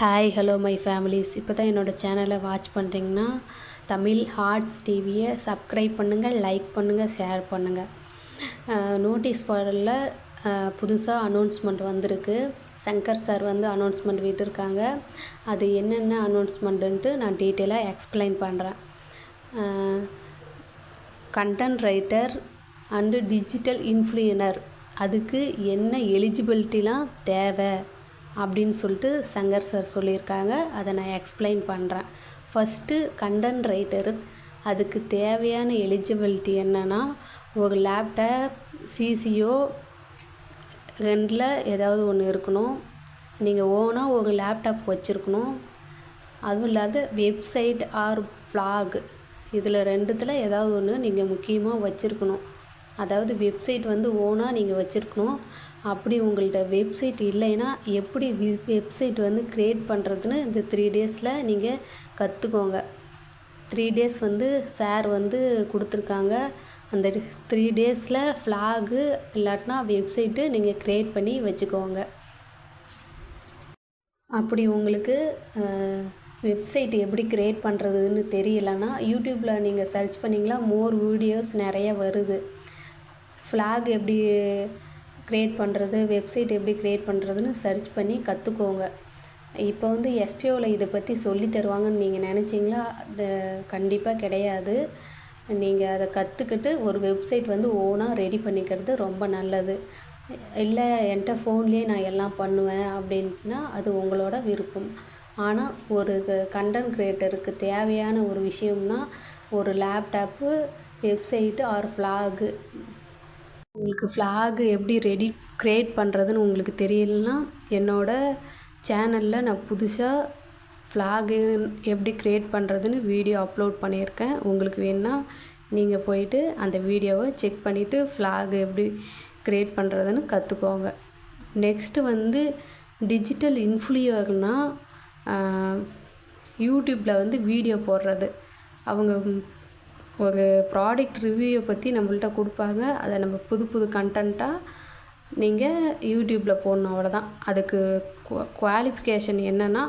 Hi hello my families இப்போ தான் என்னோடய சேனலை வாட்ச் பண்ணுறீங்கன்னா தமிழ் ஹார்ட்ஸ் டிவியை சப்ஸ்கிரைப் பண்ணுங்கள் லைக் பண்ணுங்கள் ஷேர் பண்ணுங்கள் நோட்டீஸ் பாடலில் புதுசாக அனௌன்ஸ்மெண்ட் வந்திருக்கு. சங்கர் சார் வந்து அனௌன்ஸ்மெண்ட் விட்டுருக்காங்க. அது என்னென்ன அனௌன்ஸ்மெண்ட்டுன்ட்டு நான் டீட்டெயிலாக எக்ஸ்பிளைன் பண்ணுறேன் content writer and digital influencer அதுக்கு என்ன எலிஜிபிலிட்டிலாம் தேவை? அப்படின்னு சொல்லிட்டு சங்கர் சார் சொல்லியிருக்காங்க. அதை நான் எக்ஸ்பிளைன் பண்ணுறேன் ஃபஸ்ட்டு கண்டென்ட் ரைட்டர் அதுக்கு தேவையான எலிஜிபிலிட்டி என்னென்னா ஒரு லேப்டாப் சிசிஓ ரெண்டில் ஏதாவது ஒன்று இருக்கணும். நீங்கள் ஓனாக ஒரு லேப்டாப் வச்சுருக்கணும். அதுவும் இல்லாத வெப்சைட் ஆர் ப்ளாக் இதில் ரெண்டுத்தில் ஏதாவது ஒன்று நீங்கள் முக்கியமாக வச்சுருக்கணும். அதாவது வெப்சைட் வந்து ஓனாக நீங்கள் வச்சுருக்கணும். அப்படி உங்கள்கிட்ட வெப்சைட் இல்லைன்னா எப்படி வெப்சைட் வந்து க்ரியேட் பண்ணுறதுன்னு இந்த த்ரீ டேஸில் நீங்கள் கற்றுக்கோங்க த்ரீ டேஸ் வந்து சார் வந்து கொடுத்துருக்காங்க. அந்த த்ரீ டேஸில் ஃப்ளாகு இல்லாட்டினா வெப்சைட்டு நீங்கள் க்ரியேட் பண்ணி வச்சுக்கோங்க. அப்படி உங்களுக்கு வெப்சைட் எப்படி க்ரியேட் பண்ணுறதுன்னு தெரியலன்னா யூடியூப்பில் நீங்கள் சர்ச் பண்ணிங்களா மோர் வீடியோஸ் நிறைய வருது. ஃப்ளாக் எப்படி க்ரியேட் பண்ணுறது வெப்சைட் எப்படி க்ரியேட் பண்ணுறதுன்னு சர்ச் பண்ணி கற்றுக்கோங்க இப்போ வந்து எஸ்பிஓவில் இதை பற்றி சொல்லி தருவாங்கன்னு நீங்கள் நினச்சிங்களா? அது கண்டிப்பாக கிடையாது. நீங்கள் அதை கற்றுக்கிட்டு ஒரு வெப்சைட் வந்து ஓனாக ரெடி பண்ணிக்கிறது ரொம்ப நல்லது. இல்லை என்கிட்ட ஃபோன்லேயே நான் எல்லாம் பண்ணுவேன் அப்படின்னா அது உங்களோட விருப்பம். ஆனால் ஒரு கண்டென்ட் க்ரியேட்டருக்கு தேவையான ஒரு விஷயம்னா ஒரு லேப்டாப்பு வெப்சைட்டு ஆர் ஃப்ளாகு உங்களுக்கு ஃப்ளாகு எப்படி ரெடி க்ரியேட் பண்ணுறதுன்னு உங்களுக்கு தெரியலனா என்னோடய சேனலில் நான் புதுசாக ஃப்ளாகு எப்படி க்ரியேட் பண்ணுறதுன்னு வீடியோ அப்லோட் பண்ணியிருக்கேன். உங்களுக்கு வேணுன்னா நீங்கள் போயிட்டு அந்த வீடியோவை செக் பண்ணிவிட்டு ஃப்ளாகு எப்படி க்ரியேட் பண்ணுறதுன்னு கற்றுக்கோங்க நெக்ஸ்ட்டு வந்து டிஜிட்டல் இன்ஃப்ளூயர்னால் யூடியூப்பில் வந்து வீடியோ போடுறது. அவங்க ஒரு ப்ராடக்ட் ரிவ்யூவை பற்றி நம்மள்ட்ட கொடுப்பாங்க. அதை நம்ம புது புது கண்டென்ட்டாக நீங்கள் யூடியூப்பில் போடணும் அவ்வளோதான் அதுக்கு குவாலிஃபிகேஷன் என்னென்னா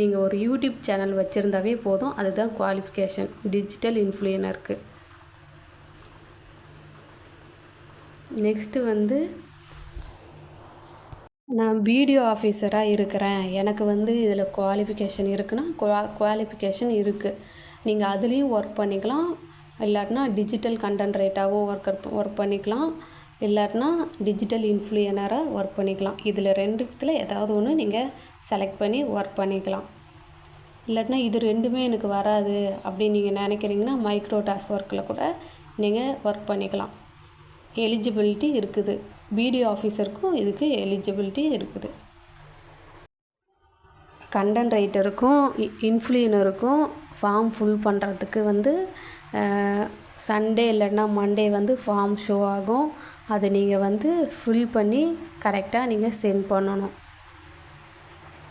நீங்கள் ஒரு யூடியூப் சேனல் வச்சுருந்தாவே போதும். அதுதான் குவாலிஃபிகேஷன் டிஜிட்டல் இன்ஃப்ளூயனருக்கு நெக்ஸ்ட்டு வந்து நான் பிடிஓ ஆஃபீஸராக இருக்கிறேன். எனக்கு வந்து இதில் குவாலிஃபிகேஷன் இருக்குன்னா குவா குவாலிஃபிகேஷன் இருக்குது நீங்கள் அதுலேயும் ஒர்க் பண்ணிக்கலாம். இல்லாட்டினா டிஜிட்டல் கண்டென்ட் ரேட்டாகவும் ஒர்க் ஒர்க் பண்ணிக்கலாம். இல்லாட்டினா டிஜிட்டல் இன்ஃப்ளூயனராக ஒர்க் பண்ணிக்கலாம். இதில் ரெண்டுத்தில் ஏதாவது ஒன்று நீங்கள் செலக்ட் பண்ணி ஒர்க் பண்ணிக்கலாம். இல்லாட்டினா இது ரெண்டுமே எனக்கு வராது அப்படின்னு நீங்கள் நினைக்கிறீங்கன்னா மைக்ரோ டாஸ் ஒர்க்கில் கூட நீங்கள் ஒர்க் பண்ணிக்கலாம். எலிஜிபிலிட்டி இருக்குது. பிடிஓ ஆஃபீஸருக்கும் இதுக்கு எலிஜிபிலிட்டி இருக்குது. கண்டென்ட் ரைட்டருக்கும் இன்ஃப்ளூயனருக்கும் ஃபார்ம் ஃபுல் பண்ணுறதுக்கு வந்து சண்டே இல்லைன்னா மண்டே வந்து ஃபார்ம் ஷோ ஆகும். அதை நீங்கள் வந்து ஃபில் பண்ணி கரெக்டாக நீங்கள் சென்ட் பண்ணணும்.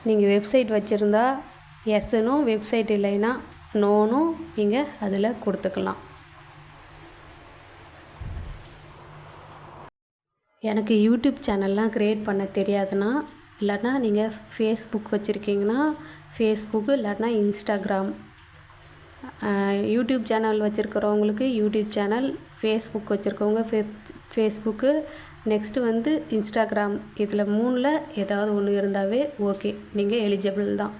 நீங்கள் வெப்சைட் வச்சுருந்தா எஸ்னும் வெப்சைட் இல்லைன்னா நோனும் நீங்கள் அதில் கொடுத்துக்கலாம். எனக்கு யூடியூப் சேனல்லாம் க்ரியேட் பண்ண தெரியாதுன்னா இல்லைன்னா நீங்கள் ஃபேஸ்புக் வச்சுருக்கீங்கன்னா ஃபேஸ்புக்கு இல்லைன்னா இன்ஸ்டாகிராம் யூடியூப் சேனல் வச்சுருக்கிறவங்களுக்கு யூடியூப் சேனல் ஃபேஸ்புக் வச்சுருக்கவங்க ஃபே ஃபேஸ்புக்கு நெக்ஸ்ட்டு வந்து இன்ஸ்டாகிராம் இதில் மூணில் ஏதாவது ஒன்று இருந்தாவே ஓகே நீங்கள் எலிஜிபிள் தான்.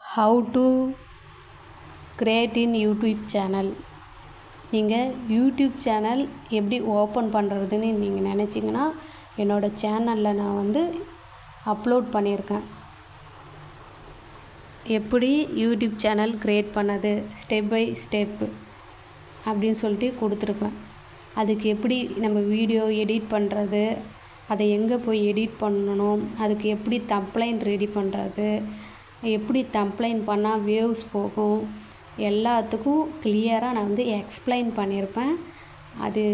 How to create in YouTube channel நீங்கள் யூடியூப் சேனல் எப்படி ஓப்பன் பண்ணுறதுன்னு நீங்கள் நினச்சிங்கன்னா என்னோடய சேனலில் நான் வந்து அப்லோட் பண்ணியிருக்கேன். எப்படி யூடியூப் சேனல் க்ரியேட் பண்ணது? ஸ்டெப் பை ஸ்டெப்பு அப்படின்னு சொல்லிட்டு கொடுத்துருப்பேன். அதுக்கு எப்படி நம்ம வீடியோ எடிட் பண்ணுறது? அதை எங்கே போய் எடிட் பண்ணணும்? அதுக்கு எப்படி தம்ப்ளைன் ரெடி பண்ணுறது? எப்படி தம்ப்ளைன் பண்ணால் வேவ்ஸ் போகும்? எல்லாத்துக்கும் கிளியராக நான் வந்து எக்ஸ்பிளைன் பண்ணியிருப்பேன். அது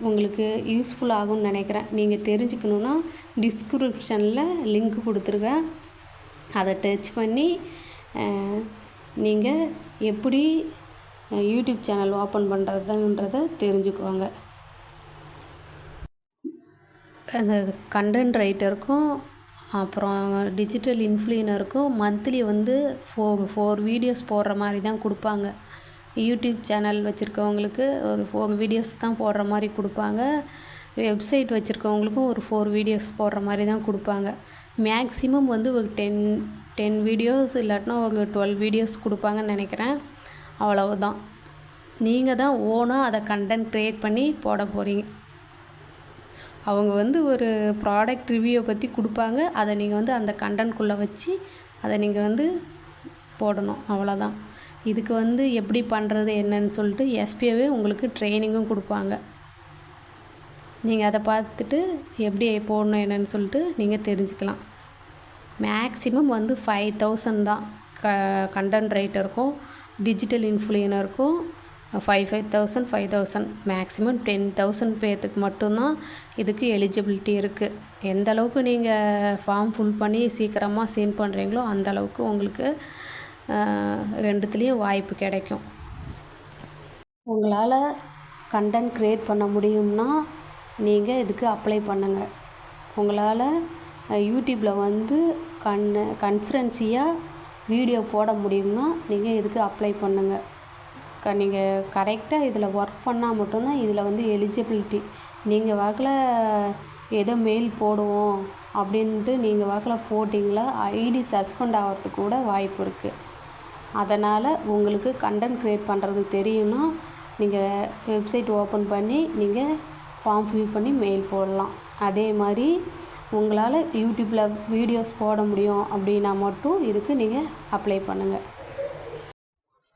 உங்களுக்கு யூஸ்ஃபுல் ஆகும்னு நினைக்கிறேன். நீங்கள் தெரிஞ்சுக்கணுன்னா டிஸ்கிரிப்ஷனில் லிங்க் கொடுத்துருக்கேன் அதை டச் பண்ணி நீங்கள் எப்படி யூடியூப் சேனல் ஓப்பன் பண்ணுறதுன்றத தெரிஞ்சுக்குவாங்க. அந்த கண்டென்ட் ரைட்டருக்கும் அப்புறம் டிஜிட்டல் இன்ஃப்ளூயனருக்கும் மந்த்லி வந்து ஃபோர் ஃபோர் வீடியோஸ் போடுற மாதிரி தான் கொடுப்பாங்க. யூடியூப் சேனல் வச்சுருக்கவங்களுக்கு ஒரு ஃபோர் வீடியோஸ் தான் போடுற மாதிரி கொடுப்பாங்க. வெப்சைட் வச்சுருக்கவங்களுக்கும் ஒரு ஃபோர் வீடியோஸ் போடுற மாதிரி தான் கொடுப்பாங்க. மேக்ஸிமம் வந்து ஒரு டென் டென் வீடியோஸ் இல்லாட்டினா அவங்க டுவெல் வீடியோஸ் கொடுப்பாங்கன்னு நினைக்கிறேன். அவ்வளவுதான். நீங்கள் தான் ஓனாக அதை கண்டென்ட் க்ரியேட் பண்ணி போட போகிறீங்க அவங்க வந்து ஒரு ப்ராடக்ட் ரிவ்யூவை பற்றி கொடுப்பாங்க. அதை நீங்கள் வந்து அந்த கண்டென்ட்குள்ளே வச்சு அதை நீங்கள் வந்து போடணும். அவ்வளோதான் இதுக்கு வந்து எப்படி பண்ணுறது என்னன்னு சொல்லிட்டு எஸ்பிஓவே உங்களுக்கு ட்ரைனிங்கும் கொடுப்பாங்க. நீங்கள் அதை பார்த்துட்டு எப்படி போடணும் என்னன்னு சொல்லிட்டு நீங்கள் தெரிஞ்சுக்கலாம். மேக்ஸிமம் வந்து ஃபைவ் தௌசண்ட் தான். க கண்டென்ட் ரைட்டருக்கும் digital இன்ஃப்ளூயனருக்கும் five five thousand five thousand maximum ten thousand பேர்த்துக்கு மட்டும்தான் இதுக்கு எலிஜிபிலிட்டி இருக்குது எந்த அளவுக்கு நீங்கள் ஃபார்ம் ஃபுல் பண்ணி சீக்கிரமாக சீன் பண்ணுறீங்களோ அந்த அளவுக்கு உங்களுக்கு ரெண்டுத்துலேயும் வாய்ப்பு கிடைக்கும். உங்களால் கண்டென்ட் க்ரியேட் பண்ண முடியும்னா நீங்கள் இதுக்கு அப்ளை பண்ணுங்கள் உங்களால் யூடியூப்பில் வந்து கண் கன்சரன்சியாக வீடியோ போட முடியும்னா நீங்கள் இதுக்கு அப்ளை பண்ணுங்கள் க நீங்கள் கரெக்டாக இதில் ஒர்க் பண்ணால் மட்டும்தான் இதில் வந்து எலிஜிபிலிட்டி நீங்கள் வாக்கில் ஏதோ மெயில் போடுவோம் அப்படின்ட்டு நீங்கள் வாக்கில் போட்டிங்களா ஐடி சஸ்பெண்ட் ஆகிறதுக்கு கூட வாய்ப்பு இருக்குது அதனால் உங்களுக்கு கண்டென்ட் க்ரியேட் பண்ணுறது தெரியும்னா நீங்கள் வெப்சைட் ஓப்பன் பண்ணி நீங்கள் ஃபார்ம் ஃபில் பண்ணி மெயில் போடலாம். அதே மாதிரி உங்களால் யூடியூப்பில் வீடியோஸ் போட முடியும் அப்படின்னா மட்டும் இதுக்கு நீங்கள் அப்ளை பண்ணுங்கள்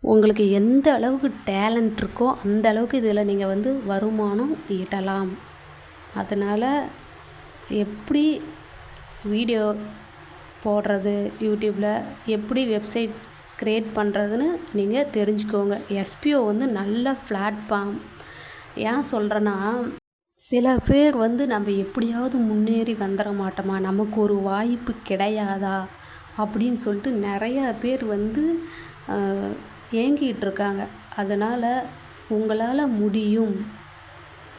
உங்களுக்கு எந்த அளவுக்கு டேலண்ட் இருக்கோ அந்த அளவுக்கு இதில் நீங்கள் வந்து வருமானம் ஈட்டலாம். அதனால் எப்படி வீடியோ போடுறது யூடியூப்பில் எப்படி வெப்சைட் க்ரியேட் பண்ணுறதுன்னு நீங்கள் தெரிஞ்சுக்கோங்க. எஸ்பிஓ வந்து நல்ல பிளாட்ஃபார்ம் ஏன் சொல்கிறேன்னா சில பேர் வந்து நம்ம எப்படியாவது முன்னேறி வந்துட மாட்டோமா? நமக்கு ஒரு வாய்ப்பு கிடையாதா? அப்படின்னு சொல்லிட்டு நிறையா பேர் வந்து ஏங்கிகிட்டு இருக்காங்க. அதனால் உங்களால் முடியும்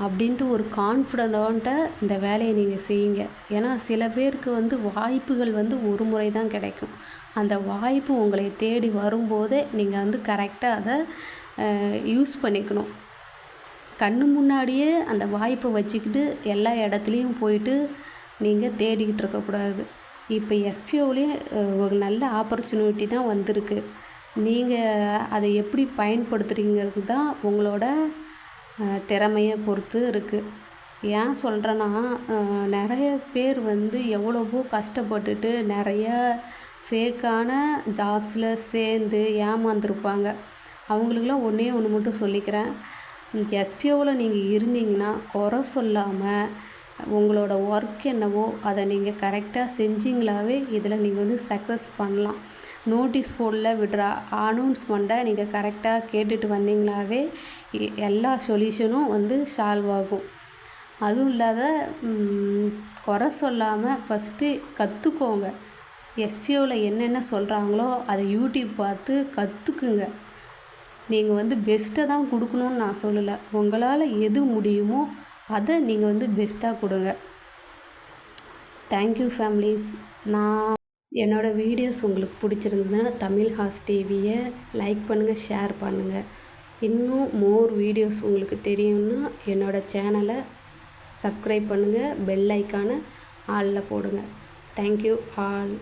அப்படின்ட்டு ஒரு கான்ஃபிடண்ட்டை இந்த வேலையை நீங்கள் செய்யுங்க. ஏன்னா சில பேருக்கு வந்து வாய்ப்புகள் வந்து ஒரு முறை தான் கிடைக்கும். அந்த வாய்ப்பு உங்களை தேடி வரும்போதே நீங்கள் வந்து கரெக்டாக அதை யூஸ் பண்ணிக்கணும். கண்ணு முன்னாடியே அந்த வாய்ப்பை வச்சுக்கிட்டு எல்லா இடத்துலையும் போயிட்டு நீங்கள் தேடிக்கிட்டு இருக்கக்கூடாது இப்போ எஸ்பிஓவிலே ஒரு நல்ல ஆப்பர்ச்சுனிட்டி தான் வந்திருக்கு. நீங்கள் அதை எப்படி பயன்படுத்துகிறீங்கிறது தான் உங்களோட திறமையை பொறுத்து இருக்குது ஏன் சொல்கிறேன்னா நிறைய பேர் வந்து எவ்வளவோ கஷ்டப்பட்டுட்டு நிறைய ஃபேக்கான ஜாப்ஸில் சேர்ந்து ஏமாந்துருப்பாங்க. அவங்களுக்குலாம் ஒன்றே ஒன்று மட்டும் சொல்லிக்கிறேன். எஸ்பிஓவில் நீங்கள் இருந்தீங்கன்னா குறை சொல்லாமல் உங்களோட ஒர்க் என்னவோ அதை நீங்கள் கரெக்டாக செஞ்சிங்களாவே இதில் நீங்கள் வந்து சக்ஸஸ் பண்ணலாம். நோட்டீஸ் போர்டில் விடுற அனௌன்ஸ்மெண்ட்டை நீங்கள் கரெக்டாக கேட்டுட்டு வந்தீங்களாவே எல்லா சொல்யூஷனும் வந்து சால்வ் ஆகும். அதுவும் இல்லாத குறை சொல்லாமல் ஃபஸ்ட்டு கற்றுக்கோங்க எஸ்பிஓவில் என்னென்ன சொல்கிறாங்களோ அதை யூடியூப் பார்த்து கற்றுக்குங்க நீங்கள் வந்து பெஸ்ட்டை தான் கொடுக்கணுன்னு நான் சொல்லலை. உங்களால் எது முடியுமோ அதை நீங்கள் வந்து பெஸ்ட்டாக கொடுங்க. தேங்க்யூ ஃபேமிலிஸ் நான் என்னோடய வீடியோஸ் உங்களுக்கு பிடிச்சிருந்ததுன்னா தமிழ் ஹாஸ் டிவியை லைக் பண்ணுங்கள் ஷேர் பண்ணுங்கள் இன்னும் மோர் வீடியோஸ் உங்களுக்கு தெரியும்னா என்னோடய சேனலை சப்ஸ்கிரைப் பண்ணுங்கள் பெல் ஐக்கானை ஆளில் போடுங்க. Thank you all